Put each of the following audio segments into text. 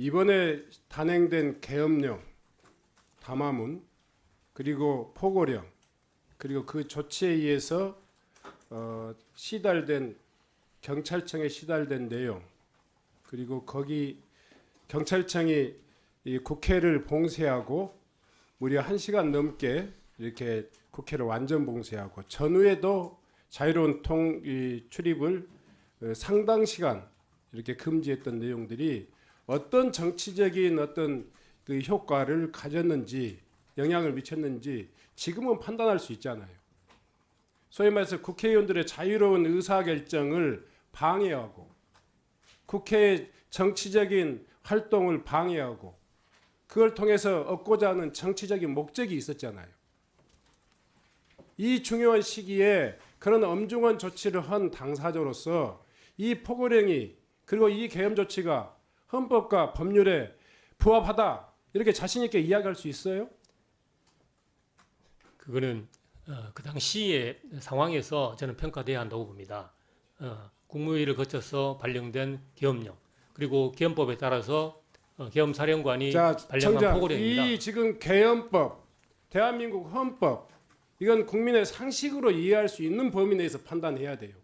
이번에 단행된 계엄령, 담화문 그리고 포고령 그리고 그 조치에 의해서 어, 시달된 경찰청에 시달된 내용 그리고 거기 경찰청이 이 국회를 봉쇄하고 무려 한 시간 넘게 이렇게 국회를 완전 봉쇄하고 전후에도 자유로운 통이 출입을 어, 상당 시간 이렇게 금지했던 내용들이 어떤 정치적인 어떤 그 효과를 가졌는지 영향을 미쳤는지 지금은 판단할 수 있잖아요. 소위 말해서 국회의원들의 자유로운 의사결정을 방해하고 국회의 정치적인 활동을 방해하고 그걸 통해서 얻고자 하는 정치적인 목적이 있었잖아요. 이 중요한 시기에 그런 엄중한 조치를 한 당사자로서 이 포고령이 그리고 이 계엄 조치가 헌법과 법률에 부합하다 이렇게 자신 있게 이야기할 수 있어요? 그거는 어, 그 당시의 상황에서 저는 평가돼야 한다고 봅니다. 어, 국무회의를 거쳐서 발령된 계엄령 그리고 계엄법에 따라서 어, 계엄사령관이 자, 발령한 포고령입니다. 이 지금 개헌법, 대한민국 헌법, 이건 국민의 상식으로 이해할 수 있는 범위 내에서 판단해야 돼요.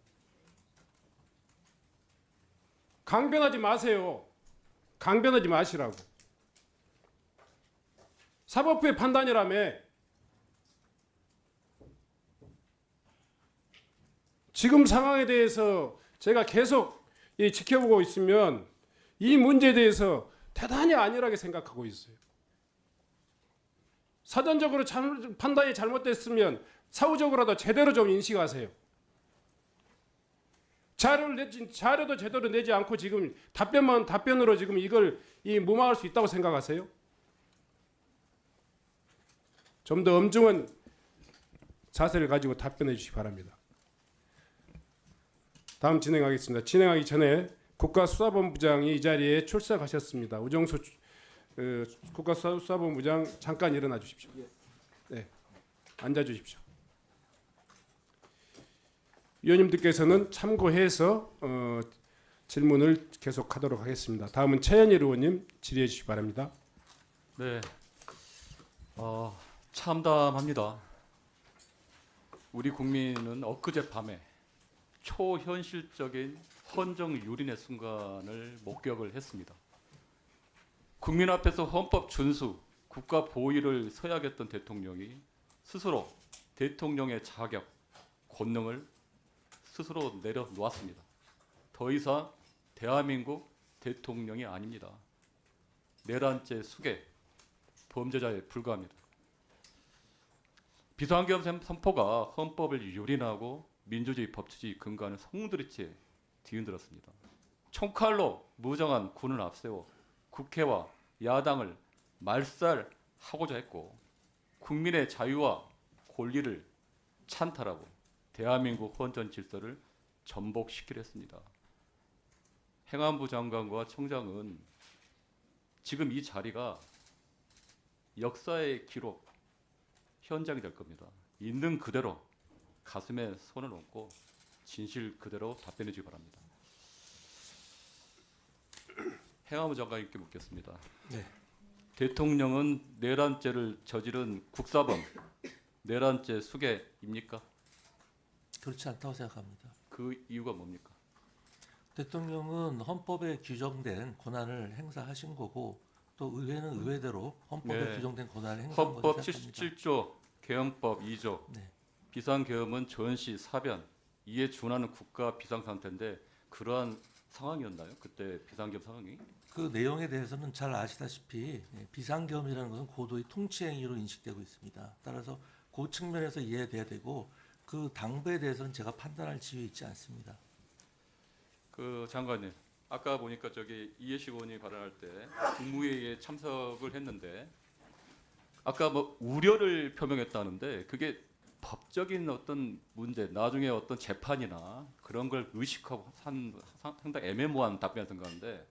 강변하지 마세요. 강변하지 마시라고. 사법부의 판단이라며. 지금 상황에 대해서 제가 계속 이 지켜보고 있으면 이 문제에 대해서 대단히 안일하게 생각하고 있어요. 사전적으로 잘, 판단이 잘못됐으면 사후적으로라도 제대로 좀 인식하세요. 자료를 내지 자료도 제대로 내지 않고 지금 답변만 답변으로 지금 이걸 이 무마할 수 있다고 생각하세요? 좀 더 엄중한 자세를 가지고 답변해 주시기 바랍니다. 다음 진행하겠습니다. 진행하기 전에 국가수사본부장이 이 자리에 출석하셨습니다. 우정수 주- 그 국가수사본부장 잠깐 일어나 주십시오. 네, 앉아 주십시오. 위원님들께서는 참고해서 어, 질문을 계속하도록 하겠습니다. 다음은 최현일 의원님 질의해 주시기 바랍니다. 네, 어, 참담합니다. 우리 국민은 엊그제 밤에 초현실적인 헌정 유린의 순간을 목격을 했습니다. 국민 앞에서 헌법 준수, 국가 보위를 서약했던 대통령이 스스로 대통령의 자격, 권능을 스스로 내려놓았습니다. 더 이상 대한민국 대통령이 아닙니다. 내란죄 수계, 범죄자에 불과합니다. 비상계엄 선포가 헌법을 유린하고 민주주의 법치주의 근간을 송두리째 뒤흔들었습니다. 총칼로 무정한 군을 앞세워 국회와 야당을 말살하고자 했고 국민의 자유와 권리를 찬탈하고 대한민국 헌전 질서를 전복시키려 했습니다. 행안부 장관과 청장은 지금 이 자리가 역사의 기록 현장이 될 겁니다. 있는 그대로 가슴에 손을 얹고 진실 그대로 답변해 주기 바랍니다. 행안부 장관님께 묻겠습니다. 네. 대통령은 내란죄를 저지른 국사범 내란죄 수괴입니까? 그렇지 않다고 생각합니다. 그 이유가 뭡니까? 대통령은 헌법에 규정된 권한을 행사하신 거고 또 의회는 의회대로 헌법에 네. 규정된 권한을 행사한 헌법 거라고 생각합니다. 77조 개헌법 2조 네. 비상계엄은 전시 사변 이에 준하는 국가 비상 상태인데 그러한 상황이었나요? 그때 비상계엄 상황이? 그 내용에 대해서는 잘 아시다시피 예, 비상계엄이라는 것은 고도의 통치 행위로 인식되고 있습니다. 따라서 그 측면에서 이해돼야 되고 그 당부에 대해서는 제가 판단할 지위에 있지 않습니다. 그 장관님 아까 보니까 저기 이해식 의원이 발언할 때 국무회의에 참석을 했는데 아까 뭐 우려를 표명했다는데 그게 법적인 어떤 문제 나중에 어떤 재판이나 그런 걸 의식하고 한 상- 상당히 애매모호한 답변을 생각하는데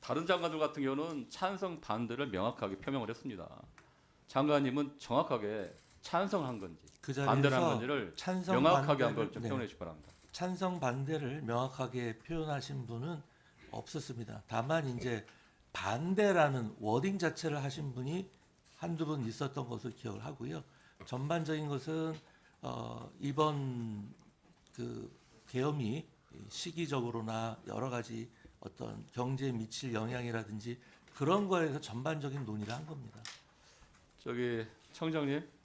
다른 장관들 같은 경우는 찬성 반대를 명확하게 표명을 했습니다. 장관님은 정확하게 찬성한 건지 그 반대를 한 자리에서 건지를 찬성 명확하게 한걸 반대를 좀 네. 표현해 주시 기 바랍니다. 찬성 반대를 명확하게 표현하신 분은 없었습니다. 다만 이제 반대라는 워딩 자체를 하신 분이 한두 분 있었던 것을 기억을 하고요. 전반적인 것은 어, 이번 그 계엄이 시기적으로나 여러 가지 어떤 경제에 미칠 영향이라든지 그런 거에서 전반적인 논의를 한 겁니다. 저기 청장님,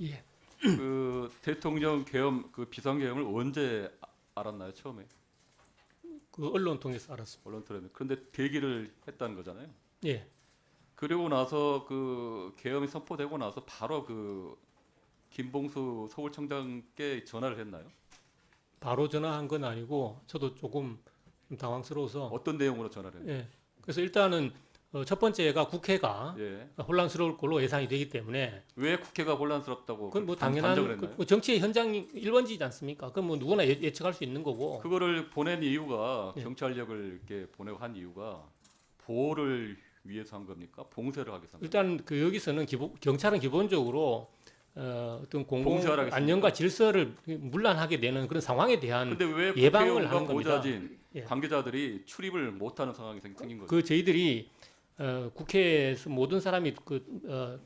예. 그 대통령 계엄 그 비상 계엄을 언제 아- 알았나요? 처음에 그 언론 통해서 알았습니다. 언론 들었는데 그런데 대기를 했다는 거잖아요. 예. 그리고 나서 그 계엄이 선포되고 나서 바로 그 김봉수 서울청장께 전화를 했나요? 바로 전화한 건 아니고 저도 조금 좀 당황스러워서 어떤 내용으로 전화를 했나요? 예. 그래서 일단은 어, 첫 번째가 국회가 예. 혼란스러울 걸로 예상이 되기 때문에 왜 국회가 혼란스럽다고 그건 뭐 단- 당연한 단정을 그, 했나요? 뭐 정치의 현장이 1번지이지 않습니까? 그건 뭐 누구나 예, 예측할 수 있는 거고 그거를 보낸 이유가 예. 경찰력을 이렇게 보내고 한 이유가 보호를 위해서 한 겁니까? 봉쇄를 하기 위해서 한 겁니까? 일단 그 여기서는 기본, 경찰은 기본적으로 어, 어떤 공공? 안녕과 질서를 문란하게 되는 그런 상황에 대한 근데 왜 예방을 국회의원과 하는 겁니다. 보좌진 예. 관계자들이 출입을 못하는 상황이 생- 생긴 거죠. 그 저희들이 어, 국회에서 모든 사람이 그 어,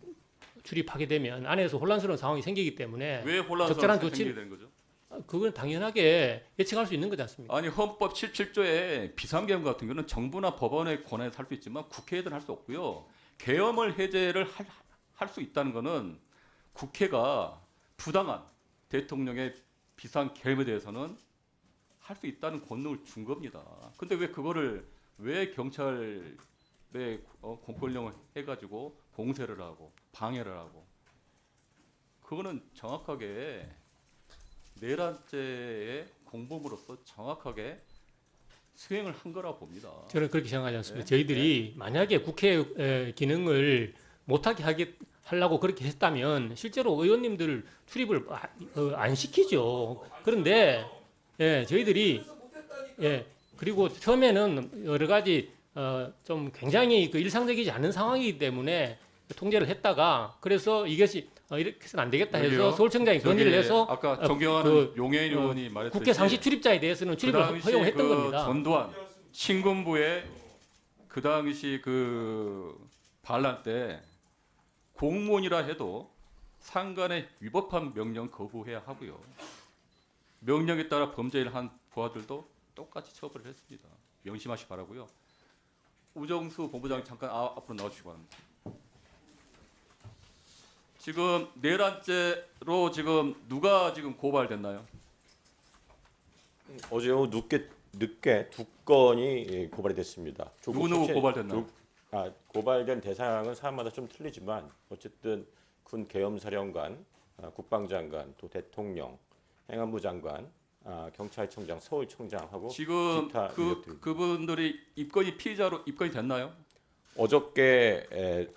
출입하게 되면 안에서 혼란스러운 상황이 생기기 때문에 왜 혼란스러운 적절한 상황이 조치- 생기게 되는 거죠? 아, 그건 당연하게 예측할 수 있는 거지 않습니까? 아니 헌법 77조에 비상계엄 같은 경우는 정부나 법원의 권한에서 할 수 있지만 국회에서는 할 수 없고요. 계엄을 해제를 할 수 있다는 거는 국회가 부당한 대통령의 비상계엄에 대해서는 할 수 있다는 권능을 준 겁니다. 근데 왜 그거를 왜 경찰 에 어, 공권령을 해가지고 봉쇄를 하고 방해를 하고 그거는 정확하게 내란죄의 공범으로서 정확하게 수행을 한 거라 봅니다. 저는 그렇게 생각하지 않습니다. 네. 저희들이 만약에 국회 에, 기능을 못하게 하게 하려고 그렇게 했다면 실제로 의원님들 출입을 아- 어, 안 시키죠. 그런데 예, 저희들이 예 그리고 처음에는 여러 가지 어, 좀 굉장히 그 일상적이지 않은 상황이기 때문에 통제를 했다가 그래서 이것이 어, 이렇게 해서는 안 되겠다 해서 여기요. 서울청장이 건의를 해서 아까 어, 존경하는 그, 용해인 어, 의원이 말했듯이 국회 상시 출입자에 대해서는 그 출입을 당시 허용했던 그 겁니다. 전두환 신군부의 그 당시 그 반란 때 공무원이라 해도 상관의 위법한 명령 거부해야 하고요. 명령에 따라 범죄를 한 부하들도 똑같이 처벌을 했습니다. 명심하시 기 바라고요. 우정수 본부장 잠깐 아, 앞으로 나와주시기 바랍니다. 지금 내란죄로 지금 누가 지금 고발됐나요? 어제 오후 늦게 늦게 두 건이 예, 고발이 됐습니다. 조국 누구 누구 수치- 고발됐나요? 조- 아, 고발된 대상은 사람마다 좀 틀리지만 어쨌든 군 계엄사령관, 아, 국방장관, 또 대통령, 행안부 장관, 아, 경찰청장, 서울청장하고 지금 기타 그 인력들입니다. 그분들이 입건이 피의자로 입건이 됐나요? 어저께 에,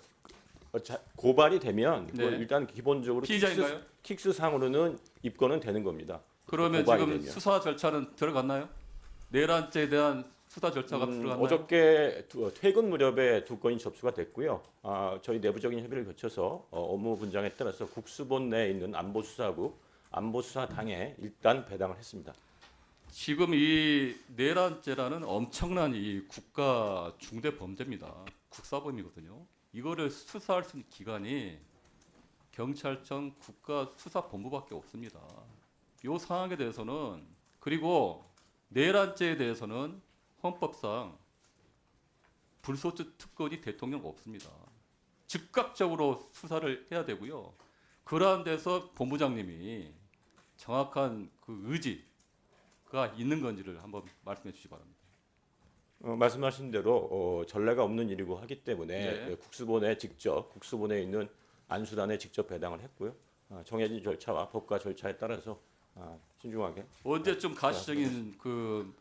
어, 자- 고발이 되면 그건 네. 일단 기본적으로 피의자인가요? 킥스, 상으로는 입건은 되는 겁니다. 그러면 고발이 지금 되면. 수사 절차는 들어갔나요? 내란죄에 대한 수사 절차가 음, 들어갔나요? 어저께 두- 퇴근 무렵에 두 건이 접수가 됐고요. 아, 저희 내부적인 협의를 거쳐서 어, 업무 분장에 따라서 국수본 내에 있는 안보수사국 안보수사당에 일단 배당을 했습니다. 지금 이 내란죄라는 엄청난 이 국가 중대 범죄입니다. 국사범이거든요. 이거를 수사할 수 있는 기관이 경찰청 국가수사본부밖에 없습니다. 이 상황에 대해서는 그리고 내란죄에 대해서는 헌법상 불소추 특권이 대통령 없습니다. 즉각적으로 수사를 해야 되고요. 그러한 데서 본부장님이 정확한 그 의지가 있는 건지를 한번 말씀해 주시기 바랍니다. 어, 말씀하신 대로 어, 전례가 없는 일이고 하기 때문에 네. 예, 국수본에 직접 국수본에 있는 안수단에 직접 배당을 했고요. 아, 정해진 절차와 법과 절차에 따라서 아, 신중하게 언제쯤 가시적인 그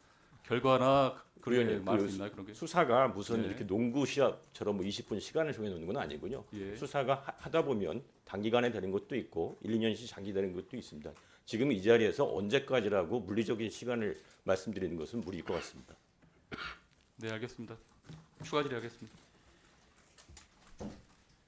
결과나 그런 말수 그 있나요? 그런 게? 수사가 무슨 네. 이렇게 농구 시합처럼 뭐 20분 시간을 정해놓는 건 아니군요. 예. 수사가 하- 하다 보면 단기간에 되는 것도 있고 1, 2년씩 장기 되는 것도 있습니다. 지금 이 자리에서 언제까지라고 물리적인 시간을 말씀드리는 것은 무리일 것 같습니다. 네, 알겠습니다. 추가 질의하겠습니다.